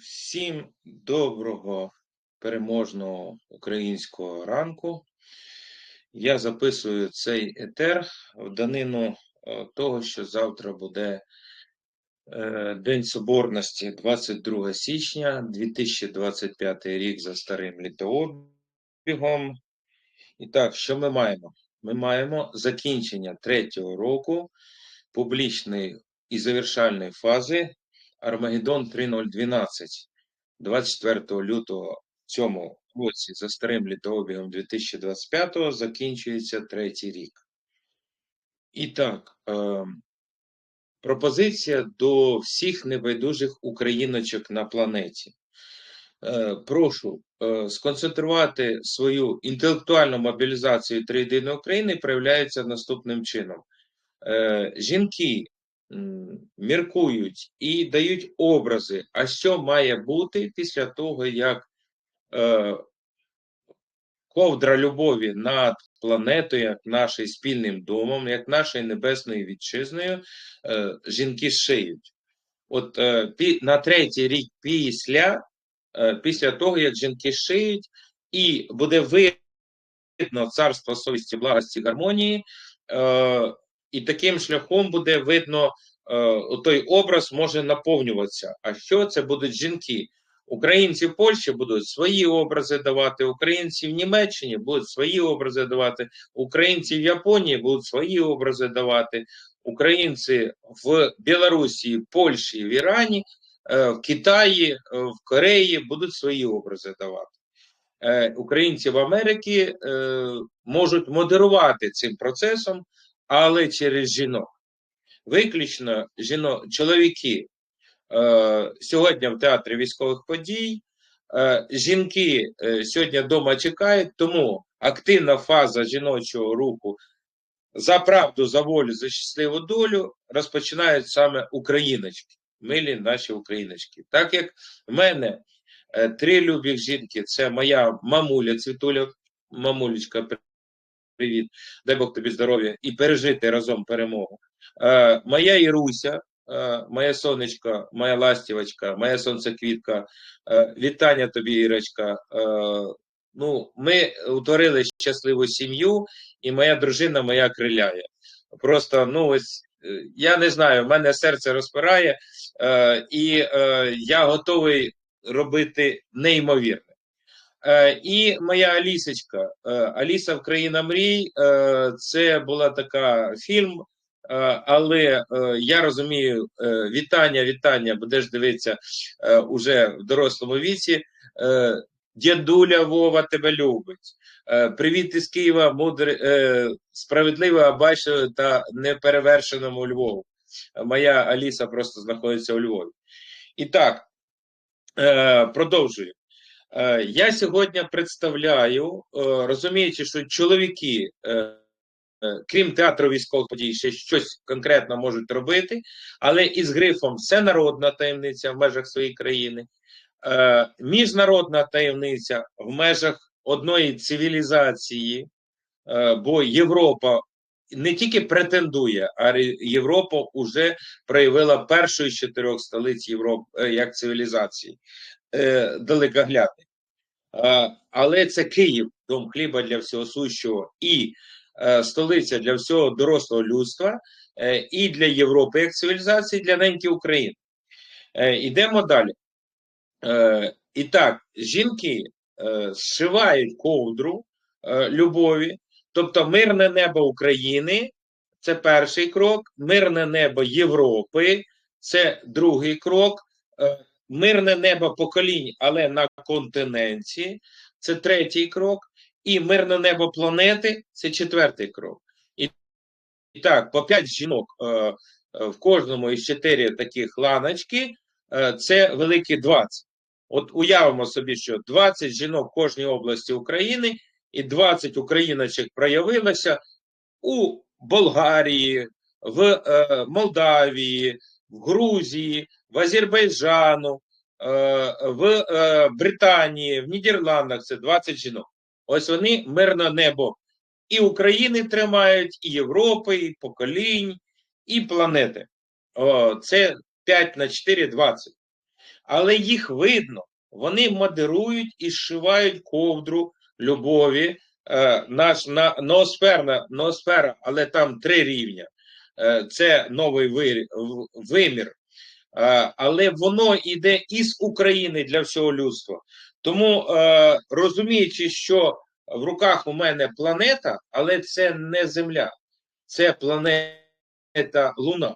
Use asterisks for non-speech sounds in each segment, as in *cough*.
Всім доброго переможного українського ранку. Я записую цей етер в данину е, того, що завтра буде е, День Соборності, 22 січня, 2025 рік за старим літообігом. І так, що ми маємо? Ми маємо закінчення третього року публічної і завершальної фази Армагеддон 3012 24 лютого в цьому році за старим літообігом 2025 закінчується третій рік. І так, е, пропозиція до всіх небайдужих україночок на планеті. Е, прошу е, сконцентрувати свою інтелектуальну мобілізацію Триєдиної України проявляється наступним чином. Е, жінки міркують і дають образи, а що має бути після того, як е, ковдра любові над планетою, як нашим спільним домом, як нашою небесною вітчизною, е, жінки шиють. От е, пі, на третій рік після, е, після того, як жінки шиють, і буде видно царство совісті, благості, гармонії. Е, і таким шляхом буде видно, е, той образ може наповнюватися. А що це будуть жінки? Українці в Польщі будуть свої образи давати, українці в Німеччині будуть свої образи давати, українці в Японії будуть свої образи давати, українці в Білорусі, Польщі, в Ірані, е, в Китаї, е, в Кореї будуть свої образи давати. Українці в Америці можуть модерувати цим процесом але через жінок. Виключно жінок, чоловіки е, сьогодні в театрі військових подій. Е, жінки е, сьогодні вдома чекають, тому активна фаза жіночого руху за правду, за волю, за щасливу долю розпочинають саме україночки, милі наші україночки. Так як в мене е, три любих жінки це моя мамуля Цвітуля, мамулечка привіт, дай Бог тобі здоров'я і пережити разом перемогу. Е, Моя Іруся, е, моя сонечка, моя ластівочка, моя сонцеквітка, е, вітання тобі, Ірочка. Е, ну, Ми утворили щасливу сім'ю, і моя дружина моя криляє. Просто, ну ось. Е, я не знаю, в мене серце розпирає, е, і е, я готовий робити неймовірне. Е, і моя Алісочка, е, Аліса в країна мрій, е, це була така фільм, але я розумію, вітання, вітання, будеш дивитися уже в дорослому віці. Дідуля Вова тебе любить. Привіт із Києва, мудрий, справедливо обачною та неперевершеному Львову. Моя Аліса просто знаходиться у Львові. І так, продовжую. Е, я сьогодні представляю, е, розуміючи, що чоловіки, е, крім театру військових подій, ще щось конкретно можуть робити, але із грифом всенародна таємниця в межах своєї країни, міжнародна таємниця в межах одної цивілізації, бо Європа. Не тільки претендує, а Європа вже проявила першу із чотирьох столиць Європи як цивілізації е, далекоглядний. Але це Київ, дом хліба для всього сущого, і е, столиця для всього дорослого людства, е, і для Європи як цивілізації, для неньки України. Ідемо далі. І так, жінки е, зшивають ковдру любові, тобто мирне небо України. Це перший крок, мирне небо Європи, це другий крок. Мирне небо поколінь, але на континенті це третій крок, і мирне небо планети це четвертий крок. І, і так, по п'ять жінок е, е, в кожному із чотири таких ланочки е, це великі 20. От уявимо собі, що 20 жінок в кожній області України і 20 україночок проявилося у Болгарії, в е, Молдавії, в Грузії, в Азербайджану, е, в е, Британії, в Нідерландах це 20 жінок. Ось вони мирне небо і України тримають, і Європи, і поколінь, і планети. О, Це 5 на 4 20. але їх видно. Вони модерують і зшивають ковдру любові. Е, наш на, ноосферна, ноосфера, але там три рівня. Е, це новий вир, вимір. Е, але воно йде із України для всього людства. Тому е, розуміючи, що в руках у мене планета, але це не Земля, це планета Луна.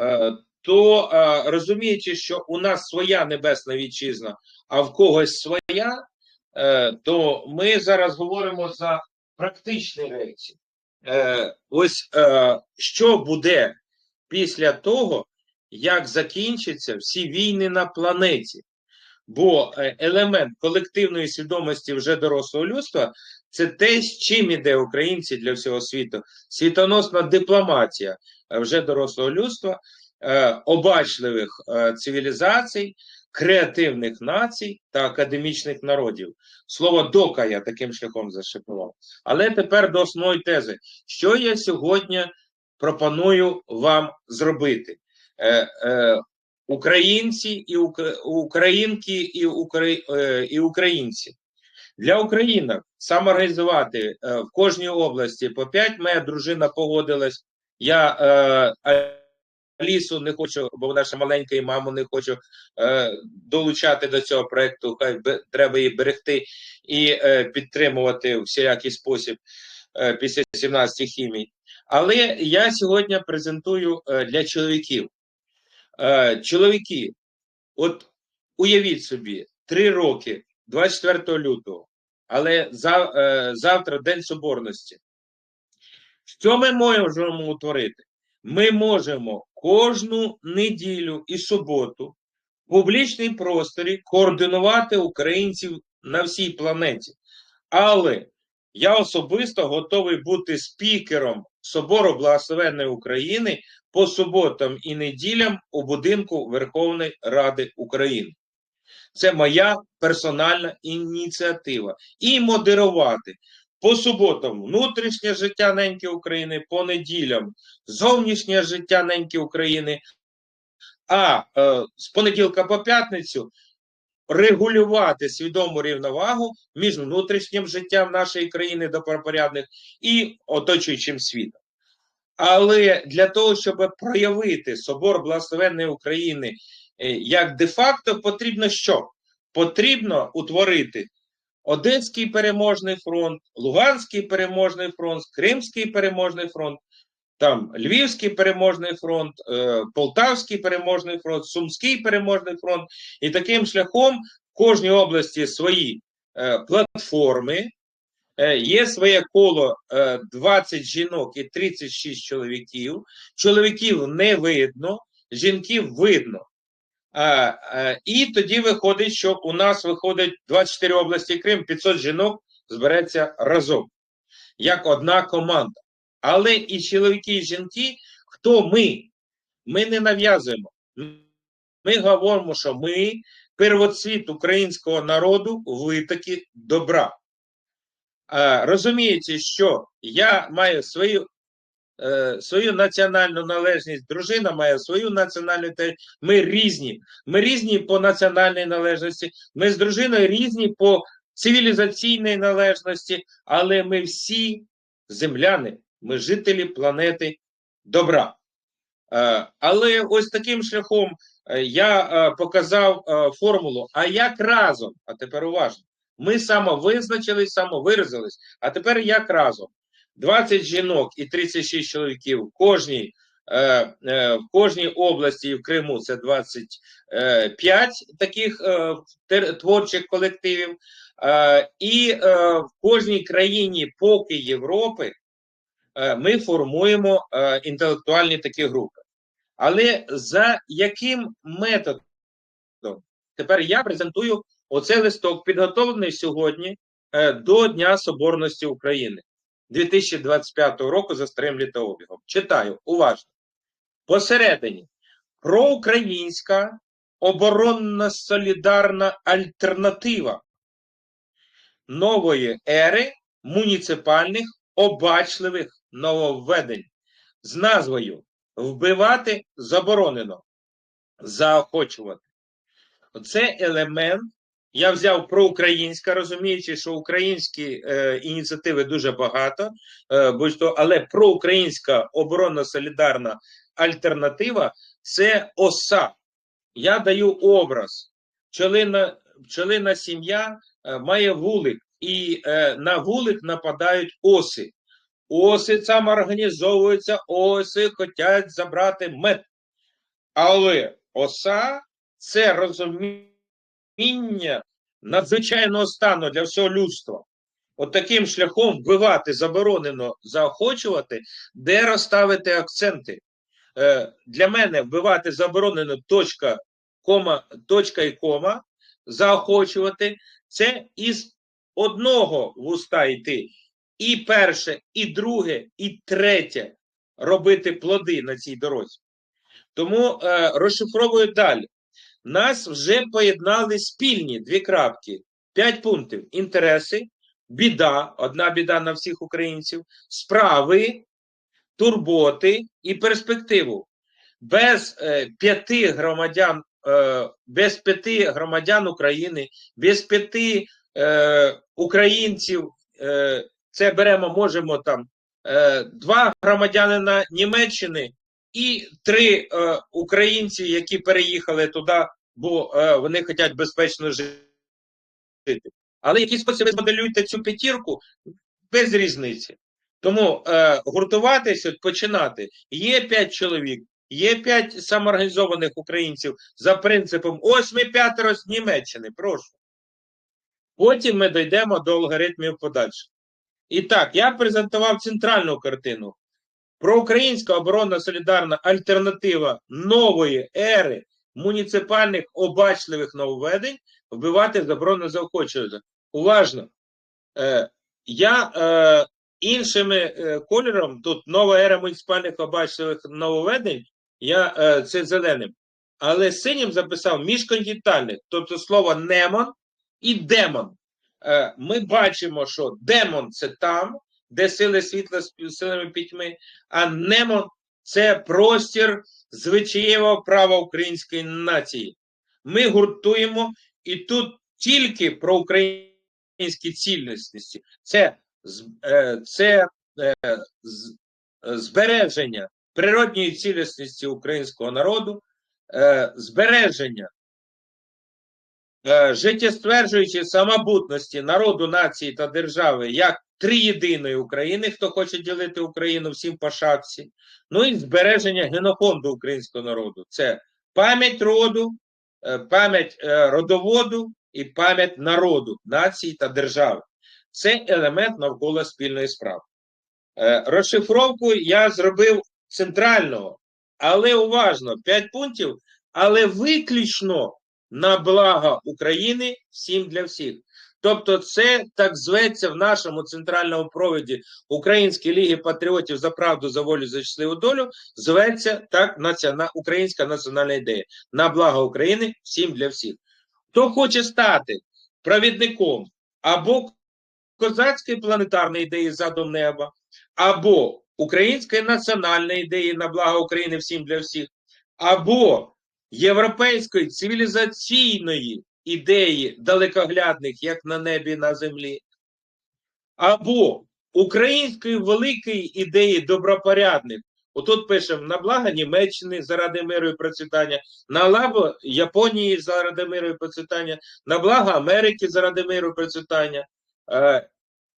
Е, то розуміючи, що у нас своя небесна вітчизна, а в когось своя, то ми зараз говоримо за практичні речі. Ось що буде після того, як закінчаться всі війни на планеті. Бо е, елемент колективної свідомості вже дорослого людства це те, з чим іде українці для всього світу. Світоносна дипломатія е, вже дорослого людства, е, обачливих цивілізацій, креативних націй та академічних народів. Слово дока я таким шляхом зашифрував. Але тепер до основної тези. Що я сьогодні пропоную вам зробити? Е, е, українці і українки і, е, і українці. Для українок самоорганізувати в кожній області по 5, моя дружина погодилась. Я е, Алісу не хочу, бо вона ще маленька, і маму не хочу е, долучати до цього проекту. Хай бе- треба її берегти і е, підтримувати в всілякий спосіб е, після 17 хімій. Але я сьогодні презентую е, для чоловіків. Е, чоловіки, от уявіть собі, три роки, 24 лютого, але за, е, завтра День Соборності. Що ми можемо утворити? Ми можемо кожну неділю і суботу в публічній просторі координувати українців на всій планеті. Але я особисто готовий бути спікером Собору Благословенної України по суботам і неділям у будинку Верховної Ради України. Це моя персональна ініціатива. І модерувати по суботам внутрішнє життя неньки України, по неділям зовнішнє життя неньки України, а е, з понеділка по п'ятницю регулювати свідому рівновагу між внутрішнім життям нашої країни добропорядних і оточуючим світом. Але для того, щоб проявити собор благословенної України е, як де-факто, потрібно що? Потрібно утворити Одеський переможний фронт, Луганський переможний фронт, Кримський переможний фронт, там Львівський переможний фронт, е, Полтавський переможний фронт, Сумський переможний фронт. І таким шляхом в кожній області свої е, платформи, Е, Є своє коло е, 20 жінок і 36 чоловіків. Чоловіків не видно, жінків видно. І тоді виходить, що у нас виходить 24 області Крим, 500 жінок збереться разом, як одна команда. Але і чоловіки, і жінки, хто ми? Ми не нав'язуємо. Ми говоримо, що ми первоцвіт українського народу витоки добра. А, розумієте, що я маю свою, е, свою національну належність, дружина має свою національну Ми різні. Ми різні по національній належності, ми з дружиною різні по цивілізаційній належності, але ми всі земляни, ми жителі планети добра. Е, Але ось таким шляхом е, я е, показав формулу. А як разом? А тепер уважно. Ми самовизначились, самовиразились, а тепер як разом? 20 жінок і 36 чоловіків в кожній, в кожній області в Криму це 25 таких творчих колективів. І в кожній країні, поки Європи, ми формуємо е, інтелектуальні такі групи. Але за яким методом? Тепер я презентую оцей листок, підготовлений сьогодні е, до Дня Соборності України 2025 року за старим літообігом. Читаю уважно. Посередині проукраїнська оборонна солідарна альтернатива нової ери муніципальних обачливих нововведень з назвою Вбивати заборонено, заохочувати, Це елемент. Я взяв проукраїнська, розуміючи, що українські е, ініціативи дуже багато, е, будь-то, але проукраїнська оборонна солідарна альтернатива це оса. Я даю образ. Пчелина, пчелина сім'я е, має вулик, і е, на вулик нападають оси. Оси самоорганізовуються, оси хочуть забрати мед. Але оса це розуміння надзвичайного стану для всього людства. От таким шляхом вбивати заборонено заохочувати, де розставити акценти. Е, для мене вбивати заборонено точка, кома, точка і кома, заохочувати це із одного вуста йти. І перше, і друге, і третє робити плоди на цій дорозі. Тому е, розшифровую далі. Нас вже поєднали спільні дві крапки, п'ять пунктів: інтереси, біда, одна біда на всіх українців, справи, турботи і перспективу. Без е, п'яти громадян, е, без п'яти громадян України, без п'яти е, українців, е, це беремо, можемо там е, два громадянина Німеччини і три е, українці, які переїхали туди, бо е, вони хочуть безпечно жити. Але який спосіб ви цю п'ятірку без різниці. Тому е, гуртуватися, починати. Є п'ять чоловік, є п'ять самоорганізованих українців за принципом ось ми п'ятеро з Німеччини, прошу. Потім ми дійдемо до алгоритмів подальше. І так, я презентував центральну картину. Проукраїнська оборонна солідарна альтернатива нової ери муніципальних обачливих нововведень вбивати заборонено заохочувати. Уважно. Е, я е, іншими е, кольором, тут нова ера муніципальних обачливих нововведень, я е, це зеленим. Але синім записав міжконтинентальних, тобто слово немон і демон. Е, ми бачимо, що демон це там, де сили світла з силами пітьми, а немон це простір звичаєвого права української нації. Ми гуртуємо і тут тільки про українські цілісності. Це, е, це е, збереження природньої цілісності українського народу, збереження життєстверджуючої самобутності народу, нації та держави як три єдиної України, хто хоче ділити Україну всім по шапці, ну і збереження генофонду українського народу. Це пам'ять роду, пам'ять родоводу і пам'ять народу, нації та держави. Це елемент навколо спільної справи. Розшифровку я зробив центрального, але уважно, 5 пунктів, але виключно на благо України всім для всіх. Тобто, це так зветься в нашому центральному проводі Української ліги патріотів за правду, за волю, за щасливу долю, зветься так націона, українська національна ідея на благо України всім для всіх. Хто хоче стати провідником або козацької планетарної ідеї задум неба, або української національної ідеї на благо України всім для всіх, або європейської цивілізаційної ідеї далекоглядних, як на небі на землі, або української великої ідеї добропорядних. Отут пишемо на благо Німеччини заради миру і процвітання, на благо Японії заради миру і процвітання, на благо Америки заради миру і процвітання. Е,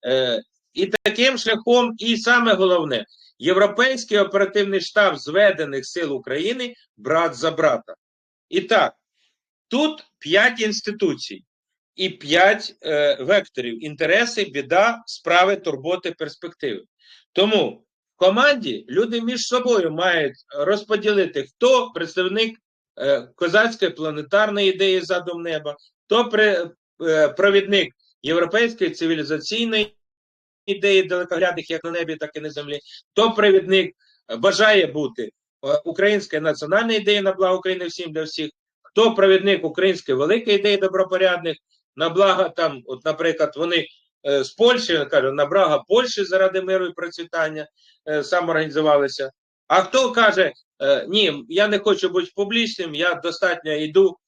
е, І таким шляхом, і саме головне, Європейський оперативний штаб зведених сил України брат за брата. І так, тут п'ять інституцій і п'ять е, векторів: інтереси, біда, справи, турботи, перспективи. Тому в команді люди між собою мають розподілити, хто представник е, козацької планетарної ідеї задум неба, хто при, е, провідник європейської цивілізаційної ідеї далекоглядних як на небі, так і на землі, хто провідник бажає бути української національної ідеї на благо України всім для всіх, хто провідник української великої ідеї добропорядних на благо там, от, наприклад, вони е, з Польщі кажуть, на благо Польщі заради миру і процвітання е, самоорганізувалися. А хто каже, е, ні, я не хочу бути публічним, я достатньо йду е,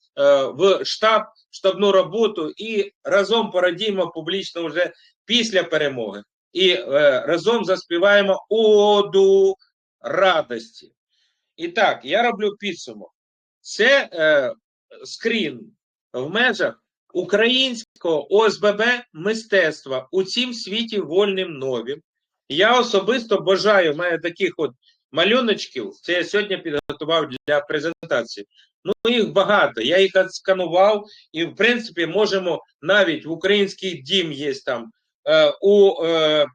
в штаб, штабну роботу і разом порадіємо публічно вже після перемоги. І е, разом заспіваємо оду радості. І так, я роблю підсумок. Це е, скрін в межах українського ОСББ мистецтва у цім світі вольним новім. Я особисто бажаю, мене таких от малюночків, це я сьогодні підготував для презентації. Ну, їх багато. Я їх відсканував, і, в принципі, можемо навіть в український дім є там. Е, у е,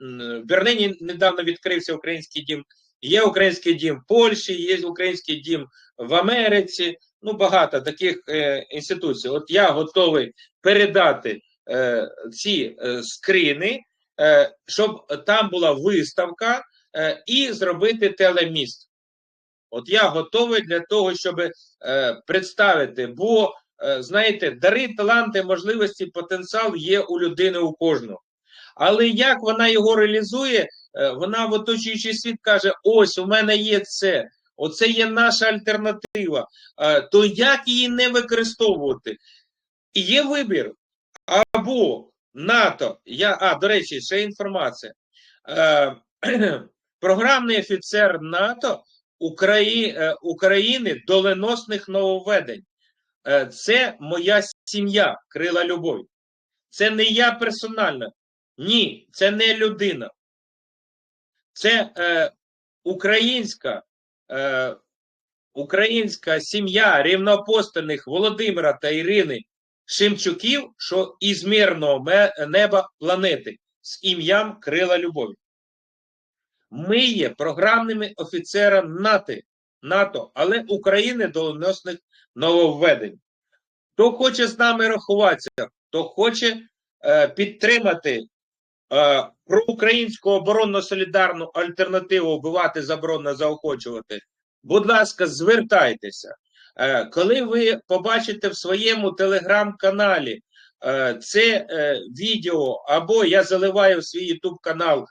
в Берлині недавно відкрився український дім. Є український дім в Польщі, є український дім в Америці. Ну, багато таких е, інституцій. От я готовий передати е, ці е, скрини, е, щоб там була виставка е, і зробити телеміст. От я готовий для того, щоб е, представити, бо е, знаєте, дари, таланти, можливості, потенціал є у людини у кожного. Але як вона його реалізує, е, вона в оточуючий світ каже: ось у мене є це, оце є наша альтернатива. Е, То як її не використовувати? І є вибір або НАТО, я, а, до речі, ще інформація. Е, *clears throat* Програмний офіцер НАТО України доленосних нововведень. Е, Це моя сім'я, крила любові. Це не я персонально. Ні, це не людина. Це е, українська, е, українська сім'я рівноапостольних Володимира та Ірини Шимчуків, що із мирного неба планети з ім'ям Крила Любові. Ми є програмними офіцерами НАТО, але України доленосних нововведень. Хто хоче з нами рахуватися, хто хоче е, підтримати е, проукраїнську оборонно-солідарну альтернативу вбивати, заборонено заохочувати, будь ласка, звертайтеся. Е, коли ви побачите в своєму телеграм-каналі е, це е, відео, або я заливаю свій ютуб канал,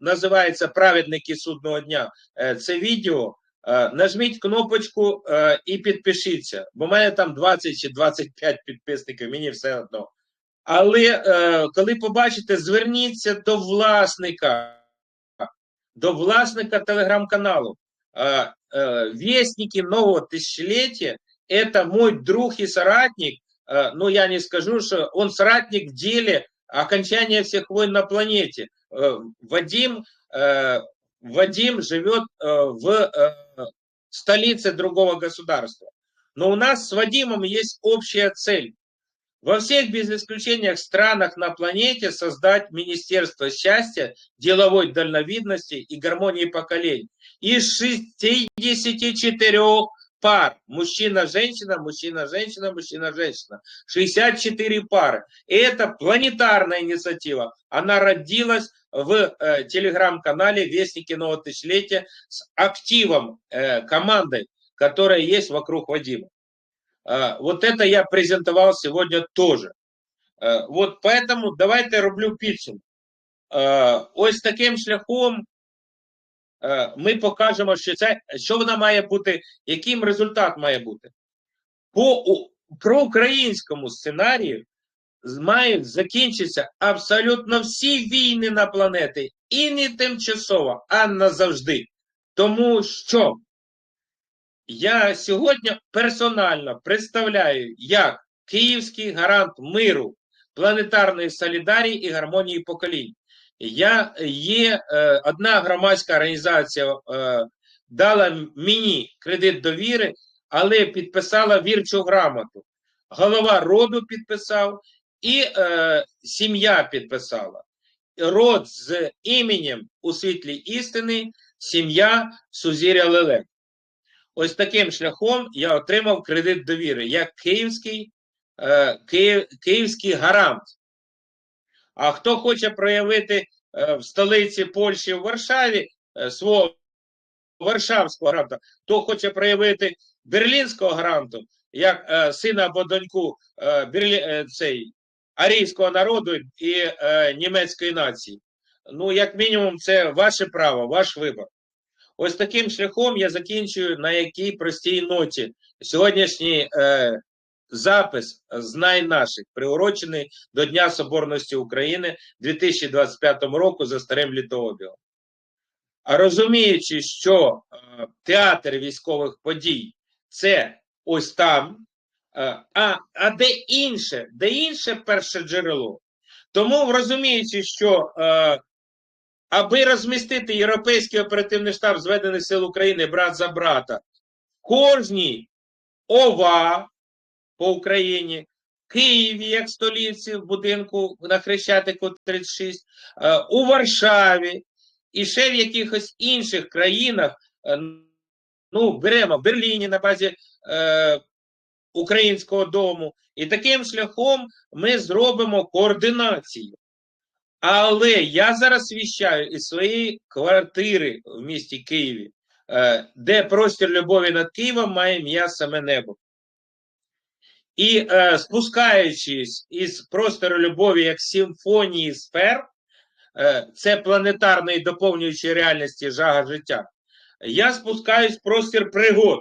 називається Праведники судного дня. Е, це відео. Е, Нажміть кнопочку е, і підпишіться, бо в мене там 20 чи 25 підписників, мені все одно. Але е, коли побачите, зверніться до власника, до власника телеграм-каналу. Э, э, Вестники нового тысячелетия – это мой друг и соратник. Э, Ну, я не скажу, что он соратник в деле Окончания всех войн на планете. Э, Вадим, э, Вадим живет э, в столице другого государства. Но у нас с Вадимом есть общая цель. Во всех без исключения странах на планете создать Министерство счастья, деловой дальновидности и гармонии поколений. Из 64 пар. Мужчина-женщина, мужчина-женщина, мужчина-женщина. 64 пары. И это планетарная инициатива. Она родилась в э, телеграм-канале Вестники Нового Тысячелетия с активом э, командой, которая есть вокруг Вадима. Э, Вот это я презентовал сегодня тоже. Е, От поэтому давайте роблю підсумок. Ось таким шляхом ми покажемо, що це що вона має бути, яким результат має бути. По проукраїнському сценарію мають закінчитися абсолютно всі війни на планеті, і не тимчасово, а назавжди. Тому що я сьогодні персонально представляю як київський гарант миру, планетарної солідарії і гармонії поколінь. Я є е, одна громадська організація е, дала мені кредит довіри, але підписала вірчу грамоту. Голова роду підписав і е, сім'я підписала. Род з іменем у світлі істини, сім'я Сузіря Лелек. Ось таким шляхом я отримав кредит довіри як київський, е, Київ, київський гарант. А хто хоче проявити е, в столиці Польщі в Варшаві е, свого Варшавського гаранта, хто хоче проявити берлінського гаранту, як е, сина або доньку Берлі, цей, арійського народу і німецької нації. Ну, як мінімум, це ваше право, ваш вибір. Ось таким шляхом я закінчую на якій простій ноті. Сьогоднішній запис знай наших приурочений до Дня Соборності України 2025 року за старим літообігом. А розуміючи, що е, театр військових подій це ось там, е, а, а де інше, де інше перше джерело. Тому розуміючи, що е, аби розмістити Європейський оперативний штаб зведених сил України брат за брата, кожній ОВА по Україні, Києві, як столиці, в будинку на Хрещатику 36, е, у Варшаві і ще в якихось інших країнах. е, Ну, беремо в Берліні на базі е, Українського дому, і таким шляхом ми зробимо координацію. Але я зараз віщаю із своєї квартири в місті Києві, е, де простір любові над Києвом має ім'я саме небо. І е, спускаючись із простору любові як симфонії сфер, е, це планетарної доповнюючої реальності жага життя, я спускаюсь в простір пригод.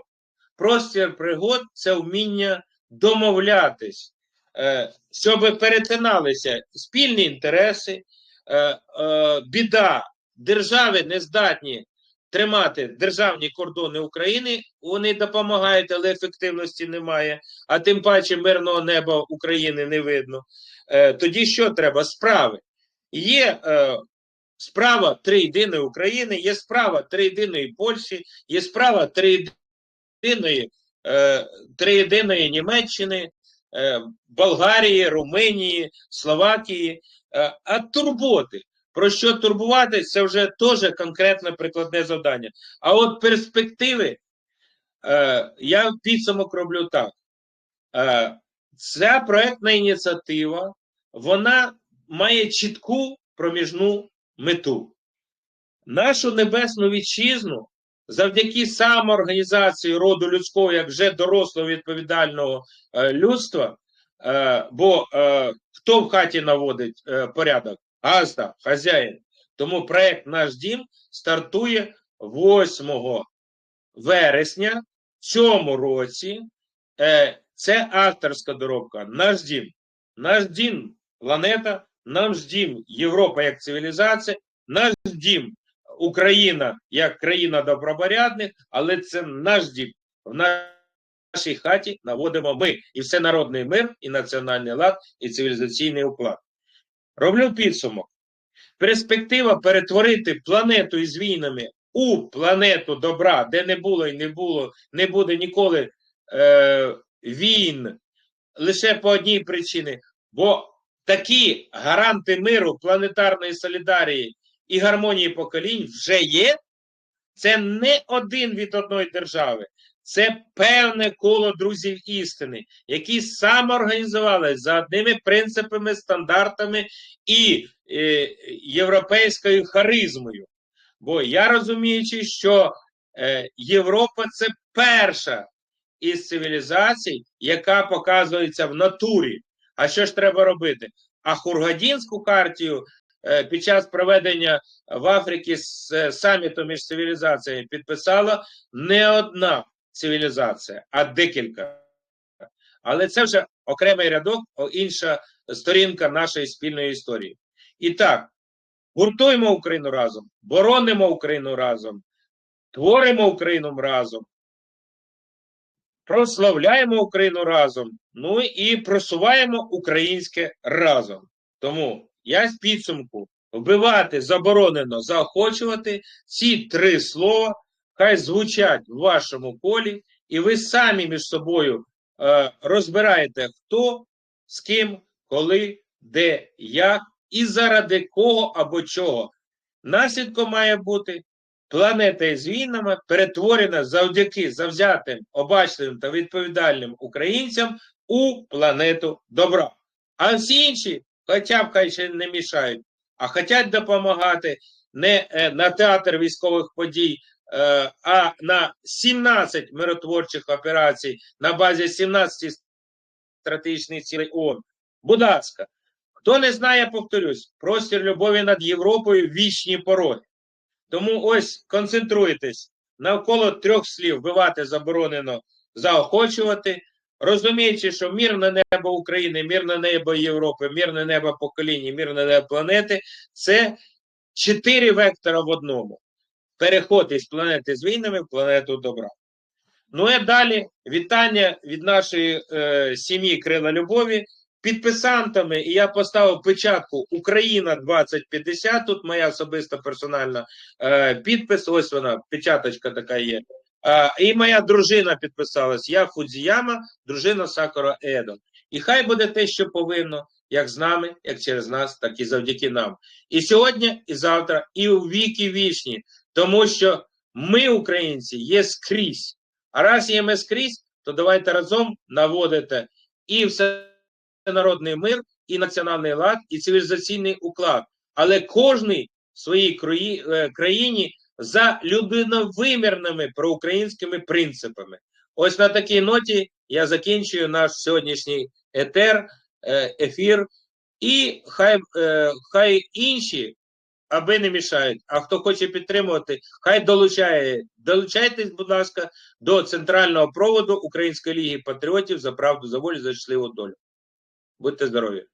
Простір пригод це вміння домовлятись, е, щоб перетиналися спільні інтереси, е, е, біда держави не здатні тримати державні кордони України, вони допомагають, але ефективності немає, а тим паче мирного неба України не видно. Е, Тоді що треба? Справи. Є е, справа триєдиної України, є справа триєдиної Польщі, є справа триєдиної е, триєдиної Німеччини, е, Болгарії, Румунії, Словакії, е, а турботи. Про що турбуватись, це вже теж конкретне прикладне завдання. А от перспективи, е, я підсумок роблю так. Е, ця проектна ініціатива, вона має чітку проміжну мету. Нашу небесну вітчизну завдяки самоорганізації роду людського, як вже дорослого відповідального е, людства, е, бо е, хто в хаті наводить е, порядок? Газда, хазяїн. Тому проект Наш дім стартує 8 вересня цьому році. Е, це авторська доробка. Наш дім. Наш дім планета, наш дім Європа як цивілізація, наш дім Україна як країна добропорядних, але це наш дім. В нашій хаті наводимо ми і всенародний мир, і національний лад, і цивілізаційний уклад. Роблю підсумок. Перспектива перетворити планету із війнами у планету добра, де не було і не було, не буде ніколи е, війн лише по одній причині. Бо такі гаранти миру, планетарної солідарії і гармонії поколінь вже є. Це не один від одної держави, це певне коло друзів істини, які самоорганізувалися за одними принципами, стандартами і е, європейською харизмою. Бо я розуміючи, що е, Європа це перша із цивілізацій, яка показується в натурі. А що ж треба робити? А Хургадінську картію е, під час проведення в Африці е, саміту між цивілізаціями підписала не одна цивілізація, а декілька. Але це вже окремий рядок, інша сторінка нашої спільної історії. І так, гуртуємо Україну разом, боронимо Україну разом, творимо Україну разом, прославляємо Україну разом, ну і просуваємо українське разом. Тому я з підсумку вбивати заборонено заохочувати ці три слова, хай звучать в вашому колі, і ви самі між собою е, розбираєте, хто з ким, коли, де, як і заради кого або чого. Наслідком має бути планета із війнами перетворена завдяки завзятим, обачливим та відповідальним українцям у планету добра. А всі інші, хоча б хай ще не мішають, а хочуть допомагати не е, на театр військових подій, е, а на 17 миротворчих операцій на базі 17 стратегічних цілей ООН. Будь ласка, хто не знає, повторюсь, простір любові над Європою вічні пороги. Тому ось концентруйтесь навколо трьох слів. Вбивати заборонено заохочувати, розуміючи, що мирне небо України, мирне небо Європи, мирне небо покоління, мирне небо планети це чотири вектора в одному. Переход із планети з війнами в планету добра. Ну і далі вітання від нашої е, сім'ї Крила Любові підписантами. І я поставив печатку Україна 2050. Тут моя особиста персональна е, підпис. Ось вона, печаточка така є. Е, і моя дружина підписалась. Я Фудзіяма, дружина Сакура Едо. І хай буде те, що повинно, як з нами, як через нас, так і завдяки нам. І сьогодні, і завтра, і у віки вічні, тому що ми, українці, є скрізь. А раз є ми скрізь, то давайте разом наводити і всенародний мир, і національний лад, і цивілізаційний уклад. Але кожний в своїй е, країні за людиновимірними проукраїнськими принципами. Ось на такій ноті я закінчую наш сьогоднішній етер, ефір. І хай, е, хай інші аби не мішають. А хто хоче підтримувати, хай долучає. Долучайтесь, будь ласка, до центрального проводу Української ліги патріотів за правду, за волю, за щасливу долю. Будьте здорові!